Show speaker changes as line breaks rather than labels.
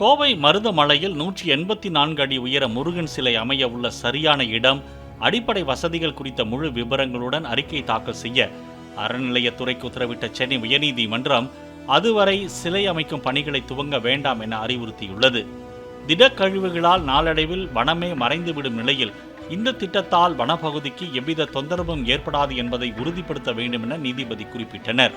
கோவை மருதமலையில் நூற்றி எண்பத்தி நான்கு அடி உயர முருகன் சிலை அமைய உள்ள சரியான இடம் அடிப்படை வசதிகள் குறித்த முழு விவரங்களுடன் அறிக்கை தாக்கல் செய்ய அறநிலையத்துறைக்கு உத்தரவிட்ட சென்னை உயர்நீதிமன்றம் அதுவரை சிலை அமைக்கும் பணிகளை துவங்க வேண்டாம் என அறிவுறுத்தியுள்ளது. திடக்கழிவுகளால் நாளடைவில் வனமே மறைந்துவிடும் நிலையில் இந்த திட்டத்தால் வனப்பகுதிக்கு எவ்வித தொந்தரவும் ஏற்படாது என்பதை உறுதிப்படுத்த வேண்டும் என நீதிபதி குறிப்பிட்டனர்.